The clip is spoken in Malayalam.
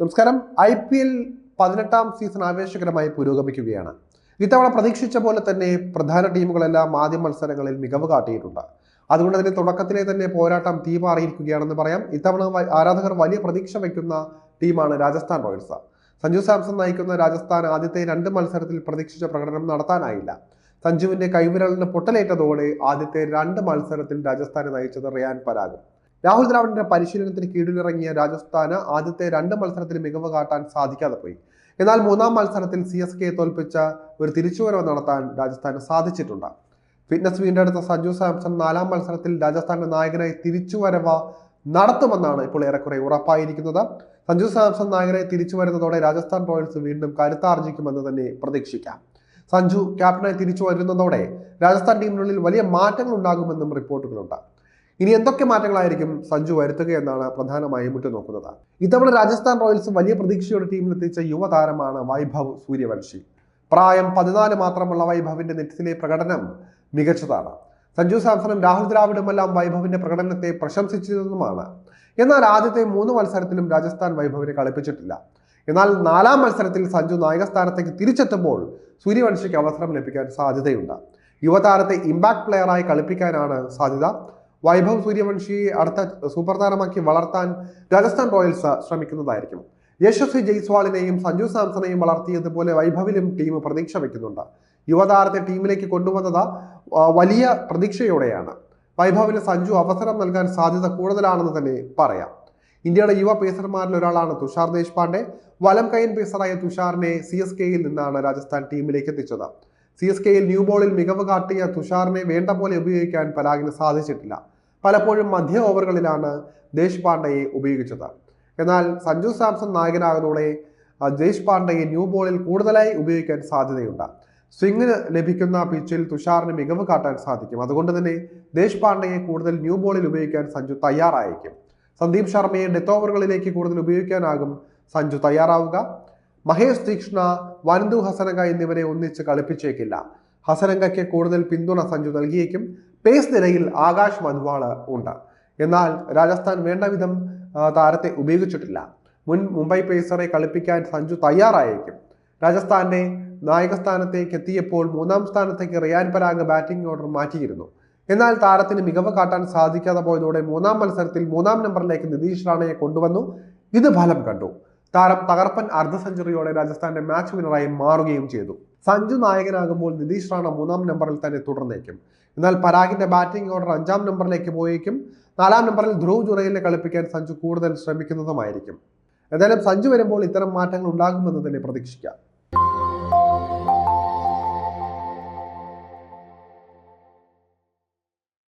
നമസ്കാരം. ഐ പി എൽ പതിനെട്ടാം സീസൺ ആവേശകരമായി പുരോഗമിക്കുകയാണ്. ഇത്തവണ പ്രതീക്ഷിച്ച പോലെ തന്നെ പ്രധാന ടീമുകളെല്ലാം ആദ്യ മത്സരങ്ങളിൽ മികവ് കാട്ടിയിട്ടുണ്ട്. അതുകൊണ്ട് തന്നെ തുടക്കത്തിലെ തന്നെ പോരാട്ടം തീപാറിയിരിക്കുകയാണെന്ന് പറയാം. ഇത്തവണ ആരാധകർ വലിയ പ്രതീക്ഷ വയ്ക്കുന്ന ടീമാണ് രാജസ്ഥാൻ റോയൽസ്. സഞ്ജു സാംസൺ നയിക്കുന്ന രാജസ്ഥാൻ ആദ്യത്തെ രണ്ട് മത്സരത്തിൽ പ്രതീക്ഷിച്ച പ്രകടനം നടത്താനായില്ല. സഞ്ജുവിന്റെ കൈവിരലിന് പൊട്ടലേറ്റതോടെ ആദ്യത്തെ രണ്ട് മത്സരത്തിൽ രാജസ്ഥാനെ നയിച്ചത് റിയാൻ പരാഗ്. രാഹുൽ ദ്രാവിഡിന്റെ പരിശീലനത്തിന് കീഴിലിറങ്ങിയ രാജസ്ഥാന് ആദ്യത്തെ രണ്ട് മത്സരത്തിൽ മികവ് കാട്ടാൻ സാധിക്കാതെ പോയി. എന്നാൽ മൂന്നാം മത്സരത്തിൽ സി എസ് കെയെ തോൽപ്പിച്ച ഒരു തിരിച്ചുവരവ് നടത്താൻ രാജസ്ഥാന് സാധിച്ചിട്ടുണ്ട്. ഫിറ്റ്നസ് വീണ്ടെടുത്ത സഞ്ജു സാംസൺ നാലാം മത്സരത്തിൽ രാജസ്ഥാന്റെ നായകനായി തിരിച്ചുവരവ് നടത്തുമെന്നാണ് ഇപ്പോൾ ഏറെക്കുറെ ഉറപ്പായിരിക്കുന്നത്. സഞ്ജു സാംസൺ നായകനായി തിരിച്ചു വരുന്നതോടെ രാജസ്ഥാൻ റോയൽസ് വീണ്ടും കരുത്താർജിക്കുമെന്ന് തന്നെ പ്രതീക്ഷിക്കാം. സഞ്ജു ക്യാപ്റ്റനായി തിരിച്ചു വരുന്നതോടെ രാജസ്ഥാൻ ടീമിനുള്ളിൽ വലിയ മാറ്റങ്ങൾ ഉണ്ടാകുമെന്നും റിപ്പോർട്ടുകളുണ്ട്. ഇനി എന്തൊക്കെ മാറ്റങ്ങളായിരിക്കും സഞ്ജു വരുത്തുക എന്നാണ് പ്രധാനമായും ഉറ്റുനോക്കുന്നത്. ഇത്തവണ രാജസ്ഥാൻ റോയൽസ് വലിയ പ്രതീക്ഷയോടെ ടീമിലെത്തിച്ച യുവതാരമാണ് വൈഭവ് സൂര്യവംശി. പ്രായം പതിനാല് മാത്രമുള്ള വൈഭവിന്റെ നെറ്റിലെ പ്രകടനം മികച്ചതാണ്. സഞ്ജു സാംസണും രാഹുൽ ദ്രാവിഡുമെല്ലാം വൈഭവിന്റെ പ്രകടനത്തെ പ്രശംസിച്ചതുമാണ് എന്നാൽ ആദ്യത്തെ മൂന്ന് മത്സരത്തിലും രാജസ്ഥാൻ വൈഭവിനെ കളിപ്പിച്ചിട്ടില്ല. എന്നാൽ നാലാം മത്സരത്തിൽ സഞ്ജു നായക സ്ഥാനത്തേക്ക് തിരിച്ചെത്തുമ്പോൾ സൂര്യവംശിക്ക് അവസരം ലഭിക്കാൻ സാധ്യതയുണ്ട്. യുവതാരത്തെ ഇമ്പാക്ട് പ്ലെയറായി കളിപ്പിക്കാനാണ് സാധ്യത. വൈഭവ് സൂര്യവംശിയെ അടുത്ത സൂപ്പർ താരമാക്കി വളർത്താൻ രാജസ്ഥാൻ റോയൽസ് ശ്രമിക്കുന്നതായിരിക്കും. യശസ്വി ജയ്സ്വാളിനെയും സഞ്ജു സാംസണെയും വളർത്തിയതുപോലെ വൈഭവിലും ടീം പ്രതീക്ഷ വയ്ക്കുന്നുണ്ട് യുവതാരത്തെ ടീമിലേക്ക് കൊണ്ടുവന്നത് വലിയ പ്രതീക്ഷയോടെയാണ്. വൈഭവിന് സഞ്ജു അവസരം നൽകാൻ സാധ്യത കൂടുതലാണെന്ന് തന്നെ പറയാം. ഇന്ത്യയുടെ യുവ പേസർമാരിൽ ഒരാളാണ് തുഷാർ ദേശ്പാണ്ഡെ. വലം കൈൻ പേസറായ തുഷാറിനെ സി എസ് കെയിൽ നിന്നാണ് രാജസ്ഥാൻ ടീമിലേക്ക് എത്തിച്ചത്. സി എസ് കെയിൽ ന്യൂ ബോളിൽ മികവ് കാട്ടിയ തുഷാറിനെ വേണ്ട പോലെ ഉപയോഗിക്കാൻ പരാഗിന് സാധിച്ചിട്ടില്ല. പലപ്പോഴും മധ്യ ഓവറുകളിലാണ് ദേശ്പാണ്ഡയെ ഉപയോഗിച്ചത്. എന്നാൽ സഞ്ജു സാംസൺ നായകനാകുന്നതോടെ ദേശ് ദേശ്പാണ്ഡയെ ന്യൂ ബോളിൽ കൂടുതലായി ഉപയോഗിക്കാൻ സാധ്യതയുണ്ട്. സ്വിങ്ങിന് ലഭിക്കുന്ന പിച്ചിൽ തുഷാറിന് മികവ് കാട്ടാൻ സാധിക്കും. അതുകൊണ്ട് തന്നെ ദേശ്പാണ്ഡയെ കൂടുതൽ ന്യൂ ബോളിൽ ഉപയോഗിക്കാൻ സഞ്ജു തയ്യാറായിരിക്കും സന്ദീപ് ശർമ്മയെ ഡെത്ത് ഓവറുകളിലേക്ക് കൂടുതൽ ഉപയോഗിക്കാനാകും സഞ്ജു തയ്യാറാവുക. മഹേഷ് തീക്ഷ്ണ വനന്തു ഹസനങ്ക എന്നിവരെ ഒന്നിച്ച് കളിപ്പിച്ചേക്കില്ല. ഹസനങ്കയ്ക്ക് കൂടുതൽ പിന്തുണ സഞ്ജു നൽകിയേക്കും. പേസ് നിരയിൽ ആകാശ് മധ്വാൾ ഉണ്ട്. എന്നാൽ രാജസ്ഥാൻ വേണ്ട വിധം താരത്തെ ഉപയോഗിച്ചിട്ടില്ല. മുൻ മുംബൈ പേസറെ കളിപ്പിക്കാൻ സഞ്ജു തയ്യാറായേക്കും. രാജസ്ഥാന്റെ നായകസ്ഥാനത്തേക്ക് എത്തിയപ്പോൾ മൂന്നാം സ്ഥാനത്തേക്ക് റിയാൻ പരാഗ് ബാറ്റിംഗ് ഓർഡർ മാറ്റിയിരുന്നു. എന്നാൽ താരത്തിന് മികവ് കാട്ടാൻ സാധിക്കാതെ പോയതോടെ മൂന്നാം മത്സരത്തിൽ മൂന്നാം നമ്പറിലേക്ക് നിതീഷ് റാണയെ കൊണ്ടുവന്നു. ഇത് ഫലം കണ്ടു. താരം തകർപ്പൻ അർദ്ധ സെഞ്ചുറിയോടെ രാജസ്ഥാന്റെ മാച്ച് വിന്നറായി മാറുകയും ചെയ്തു. സഞ്ജു നായകനാകുമ്പോൾ നിതീഷ് റാണ മൂന്നാം നമ്പറിൽ തന്നെ തുടർന്നേക്കും. എന്നാൽ പരാഗിന്റെ ബാറ്റിംഗ് ഓർഡർ അഞ്ചാം നമ്പറിലേക്ക് പോയേക്കും. നാലാം നമ്പറിൽ ധ്രുവ് ജുറയിലെ കളിപ്പിക്കാൻ സഞ്ജു കൂടുതൽ ശ്രമിക്കുന്നതുമായിരിക്കും. എന്തായാലും സഞ്ജു വരുമ്പോൾ ഇത്തരം മാറ്റങ്ങൾ ഉണ്ടാകുമെന്ന് തന്നെ പ്രതീക്ഷിക്കാം.